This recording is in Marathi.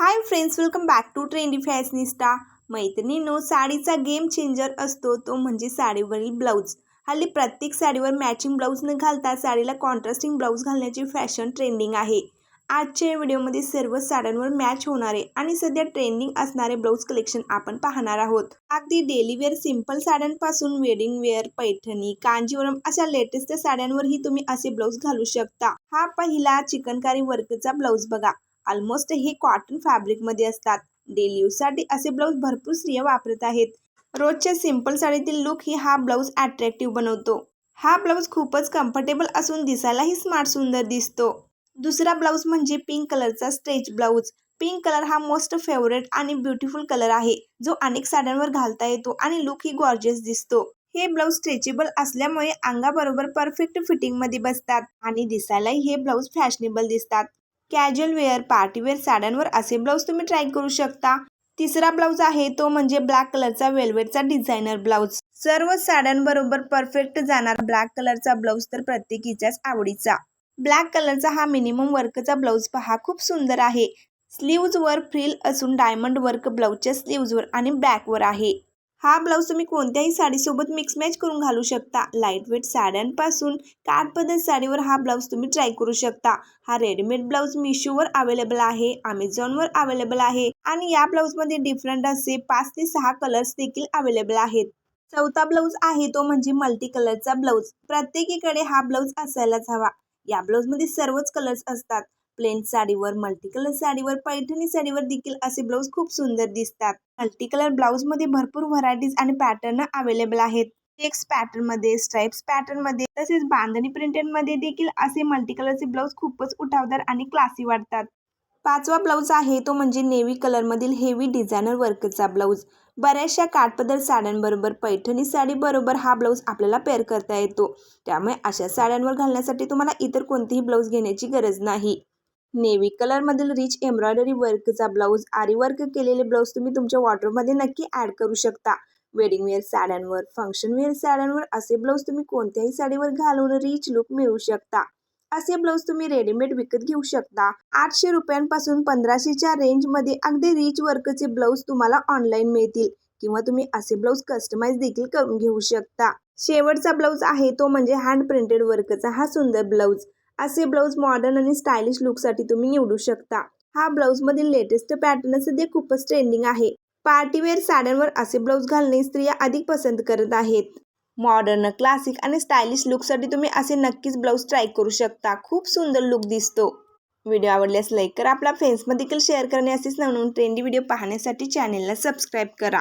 Hi friends welcome back to trendy fashionista मैत्रिणींनो साडीचा गेम चेंजर असतो तो म्हणजे साडीवरील ब्लाऊज. हल्ली प्रत्येक साडीवर मॅचिंग ब्लाऊज न घालता साडीला कॉन्ट्रास्टिंग ब्लाऊज घालण्याची फॅशन ट्रेंडिंग आहे. आजच्या व्हिडिओमध्ये सर्व साड्यांवर मॅच होणारे आणि सध्या ट्रेंडिंग असणारे ब्लाऊज कलेक्शन आपण पाहणार आहोत. अगदी डेली वेअर सिंपल साड्यांपासून वेडिंग वेअर पैठणी कांजीवरम अशा लेटेस्ट साड्यांवरही तुम्ही असे ब्लाऊज घालू शकता. हा पहिला चिकनकारी वर्कचा ब्लाऊज बघा. ऑलमोस्ट हे कॉटन फॅब्रिकमध्ये असतात. डेली यूजसाठी असे ब्लाऊज भरपूर स्त्रिया वापरत आहेत. रोजच्या सिंपल साडीतील लुक ही हा ब्लाऊज अट्रॅक्टिव्ह बनवतो. हा ब्लाऊज खूपच कम्फर्टेबल असून दिसायलाही स्मार्ट सुंदर दिसतो. दुसरा ब्लाऊज म्हणजे पिंक कलरचा स्ट्रेच ब्लाऊज पिंक कलर हा मोस्ट फेवरेट आणि ब्युटिफुल कलर आहे. जो अनेक साड्यांवर घालता येतो आणि लुक ही गॉर्जियस दिसतो. हे ब्लाऊज स्ट्रेचेबल असल्यामुळे अंगाबरोबर परफेक्ट फिटिंगमध्ये बसतात आणि दिसायलाही हे ब्लाऊज फॅशनेबल दिसतात. कॅज्युअल वेअर पार्टीवेअर साड्यांवर असे ब्लाऊज तुम्ही ट्राय करू शकता. तिसरा ब्लाऊज आहे तो म्हणजे ब्लॅक कलरचा वेलवेटचा डिझायनर ब्लाऊज सर्व साड्यांबरोबर परफेक्ट जाणार ब्लॅक कलरचा ब्लाऊज तर प्रत्येकीच्याच आवडीचा. ब्लॅक कलरचा हा मिनिमम वर्कचा ब्लाऊज पहा खूप सुंदर आहे. स्लीव्जवर फ्रिल असून डायमंड वर्क ब्लाऊजच्या स्लीव्जवर आणि बॅकवर आहे. हा ब्लाऊज तुम्ही कोणत्याही साडीसोबत मिक्स मॅच करून घालू शकता. लाइट वेट साड्यांपासून काठपदर साडीवर हा ब्लाऊज तुम्ही ट्राय करू शकता. हा रेडीमेड ब्लाऊज मिशोवर अवेलेबल आहे अमेझॉनवर अवेलेबल आहे आणि या ब्लाऊजमध्ये डिफरंट असे पाच ते सहा कलर्स देखील अवेलेबल आहेत. चौथा ब्लाऊज आहे तो म्हणजे मल्टी कलरचा ब्लाऊज. प्रत्येकीकडे हा ब्लाऊज असायलाच हवा. या ब्लाऊजमध्ये सर्वच कलर्स असतात. प्लेन साडीवर मल्टी कलर साडीवर पैठणी साडीवर देखील असे ब्लाऊज खूप सुंदर दिसतात. मल्टी कलर ब्लाऊजमध्ये भरपूर व्हरायटीज आणि पॅटर्न अवेलेबल आहेत. चेक्स पॅटर्नमध्ये स्ट्राईप्स पॅटर्नमध्ये तसेच बांधणी प्रिंटेडमध्ये देखील असे मल्टी कलरचे ब्लाऊज खूपच उठावदार आणि क्लासी वाटतात. पाचवा ब्लाऊज आहे तो म्हणजे नेव्ही कलरमधील हेवी डिझायनर वर्कचा ब्लाऊज बऱ्याचशा काठपदर साड्यांबरोबर पैठणी साडीबरोबर हा ब्लाऊज आपल्याला पेअर करता येतो. त्यामुळे अशा साड्यांवर घालण्यासाठी तुम्हाला इतर कोणतेही ब्लाऊज घेण्याची गरज नाही. नेव्ही कलरमधील रिच एम्ब्रॉयडरी वर्कचा ब्लाऊज आरी वर्क केलेले ब्लाऊज तुम्ही तुमच्या वॉर्डरोबमध्ये नक्की ॲड करू शकता. वेडिंग वेअर साड्यांवर फंक्शन वेअर साड्यांवर असे ब्लाऊज तुम्ही कोणत्याही साडीवर घालून रिच लुक मिळवू शकता. असे ब्लाऊज तुम्ही रेडीमेड विकत घेऊ शकता. आठशे रुपयांपासून पंधराशेच्या रेंजमध्ये अगदी रिच वर्कचे ब्लाऊज तुम्हाला ऑनलाईन मिळतील किंवा तुम्ही असे ब्लाऊज कस्टमाइज देखील करून घेऊ शकता. शेवटचा ब्लाऊज आहे तो म्हणजे हँड प्रिंटेड वर्कचा हा सुंदर ब्लाऊज असे ब्लाऊज मॉडर्न आणि स्टायलिश लुकसाठी तुम्ही निवडू शकता. हा ब्लाऊजमधील लेटेस्ट पॅटर्न सध्या खूपच ट्रेंडिंग आहे. पार्टीवेअर साड्यांवर असे ब्लाऊज घालणे स्त्रिया अधिक पसंत करत आहेत. मॉडर्न क्लासिक आणि स्टायलिश लुकसाठी तुम्ही असे नक्कीच ब्लाऊज ट्राय करू शकता. खूप सुंदर लुक दिसतो. व्हिडिओ आवडल्यास लाईक करा. आपला फ्रेंड्समध्ये देखील शेअर करणे असेच नवनवीन ट्रेंडी व्हिडिओ पाहण्यासाठी चॅनेलला सबस्क्राईब करा.